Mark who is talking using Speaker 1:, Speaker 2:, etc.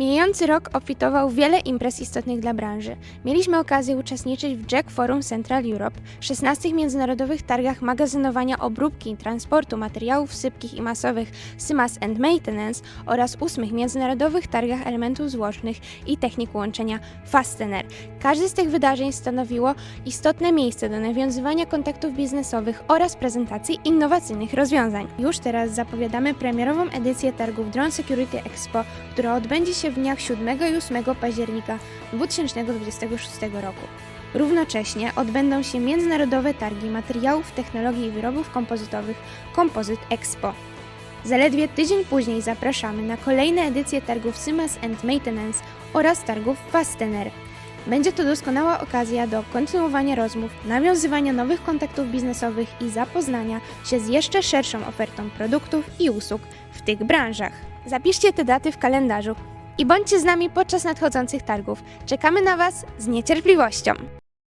Speaker 1: Mijający rok obfitował wiele imprez istotnych dla branży. Mieliśmy okazję uczestniczyć w Jack Forum Central Europe, 16 międzynarodowych targach magazynowania obróbki i transportu materiałów sypkich i masowych SIMAS and Maintenance oraz 8 międzynarodowych targach elementów złożnych i technik łączenia Fastener. Każde z tych wydarzeń stanowiło istotne miejsce do nawiązywania kontaktów biznesowych oraz prezentacji innowacyjnych rozwiązań. Już teraz zapowiadamy premierową edycję targów Drone Security Expo, która odbędzie w dniach 7 i 8 października 2026 roku. Równocześnie odbędą się międzynarodowe targi materiałów, technologii i wyrobów kompozytowych Composite Expo. Zaledwie tydzień później zapraszamy na kolejne edycje targów Simas and Maintenance oraz targów Fastener. Będzie to doskonała okazja do kontynuowania rozmów, nawiązywania nowych kontaktów biznesowych i zapoznania się z jeszcze szerszą ofertą produktów i usług w tych branżach. Zapiszcie te daty w kalendarzu i bądźcie z nami podczas nadchodzących targów. Czekamy na Was z niecierpliwością.